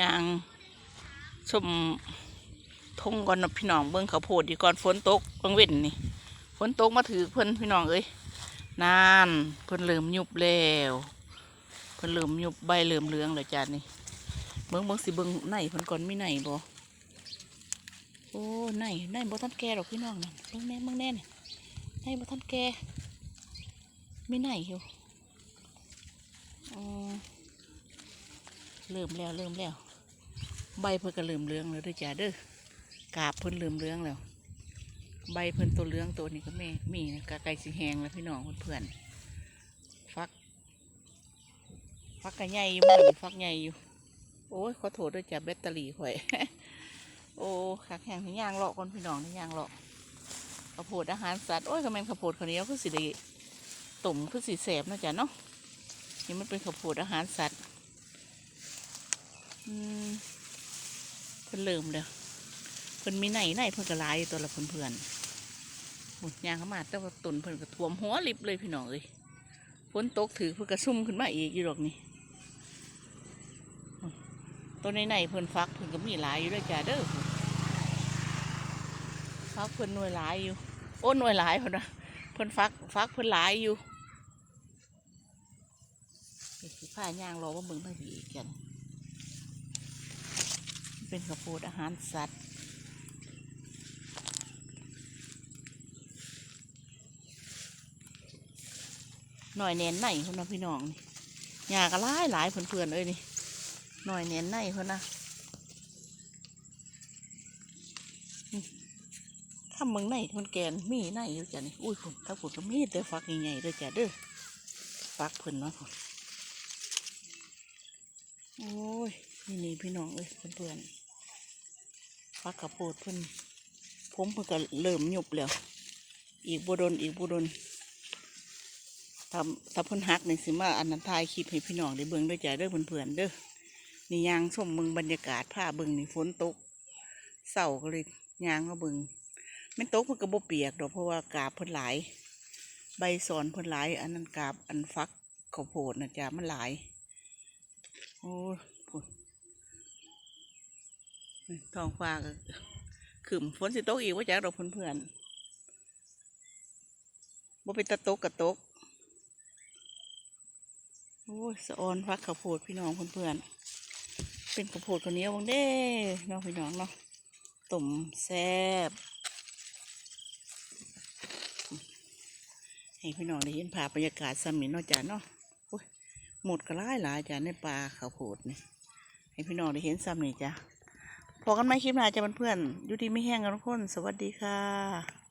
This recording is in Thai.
ยางชมทงก่อนนะพี่น้องเบิ่งข้าวโพดดีก่อนฝนตกบางเว้นนี่ฝนตกมาถือเพิ่นพี่น้องเอ้ยนานเพิ่นเริ่มยุบแล้วเพิ่นเริ่มยุบใบเริ่มเหลืองแล้วจานนี่เบิ่งเบิ่งสิเบิ่งในเพิ่นก่อนไมีในบ่โอ้ในในบ่ทันแกหรอกพี่น้องนั่นเบิ่งแน่เบิ่งแน่นี่ในบ่ทันแก่มีในอยู่อ๋อ เริ่มแล้วเริ่มแล้ว ใบเพิ่นก็เริ่มเหลืองแล้วด้วยจ้าเด้อกาบเพิ่นเริ่มเหลืองแล้ว ใบเพิ่นตัวเหลืองตัวนี้ก็แม่มีกะไก่สีแหงแล้วพี่น้องเพื่อนฟัก ฟักกะใหญ่อยู่มันฟักใหญ่อยู่ โอ้ยขอโทษด้วยจ้าแบตเตอรี่ข่อย โอ้ขักแห้งที่ย่างเลาะก่อนพี่น้องที่ย่างเลาะข้าวโพดอาหารสัตว์โอ้ยก็แมนข้าวโพดข้าวเหนียวคือสิได้ตุ่มคือสิแสบนะจ้ะเนาะนี่มันเป็นข้าวโพดอาหารสัตว์ เพิ่นเริ่มแล้วเพิ่นมีไหนไหนเพิ่นก็หลายอยู่ตัวละเพื่อนๆหมดยางเข้ามาแต่ว่าตุนเพิ่นก็ท่วมหัวลิบเลยพี่น้องเอ้ยฝนตกถือเพิ่นก็ซุ่มขึ้นมาอีกอยู่ดอกนี่ตัวในไหนเพิ่นฟักเพิ่นก็มีหลายอยู่ด้วยจ้าเด้อฟักเพิ่นหน่วยหลายอยู่โอ้หน่วยหลายเพิ่นนะเพิ่นฟักฟักเพิ่นหลายอยู่ผ้ายางรอว่าเบิ่งได้ดีกัน เป็นข้าวโพดอาหารสัตว์ หน่อยแหนนในคนนะพี่น้องนี่หญ้าก็หลายหลายเพื่อนๆเอ้ยนี่ หน่อยแหนนในคนนะนี่ถ้ามึงในมันแกนมีในอยู่จ้ะนี่อุ้ยผมถ้าผมก็มีแต่ฟักใหญ่ๆด้วยจ้ะเด้อฟักเพิ่นเนาะพุ่นโอ้ย นี่นี่พี่น้องเอ้ยเพื่อนๆ ฟักกระโพดเพิ่นผมเพิ่นก็เริ่มหยุบแล้ว อีกบุดนอีกบุดนถ้าถ้าเพิ่นหักนี่สิมาอันนั้นถ่ายคลิปให้พี่น้องได้เบิ่งด้วยจ้ะเด้อเพื่อนๆเด้อนี่ยางชมเบิ่งบรรยากาศผ้าเบิ่งนี่ฝนตกเศร้าก็เลยยางมาเบิ่งแม่นตกเพิ่นก็บ่เปียกดอกเพราะว่ากาบเพิ่นหลาย ใบสอนเพิ่นหลาย อันนั้นกาบอันฟักข้าวโพดนะจ้ะมันหลายโอ้ ท้องฟ้าก็ขึ้นฝนสิตกอีกว่าจากดอกเพื่อนๆบ่เป็นตะตกกะตกโอ้ยสะออนฟักข้าวโพดพี่น้องเพื่อนๆเป็นข้าวโพดข้าวเนียวบางเด้เน้องพี่น้องเนาะต้มแซ่บให้พี่น้องได้เห็นภาพบรรยากาศสมินเนาะจ้ะเนาะหมดกระไล่หลายจ้ะในป่าข้าวโพดนี่ให้พี่น้องได้เห็นซ้ำนี่จ้ะ พอกันไหมคลิปหน้าจะเพื่อนๆอยู่ดีไม่แห้งกันทุกคน สวัสดีค่ะ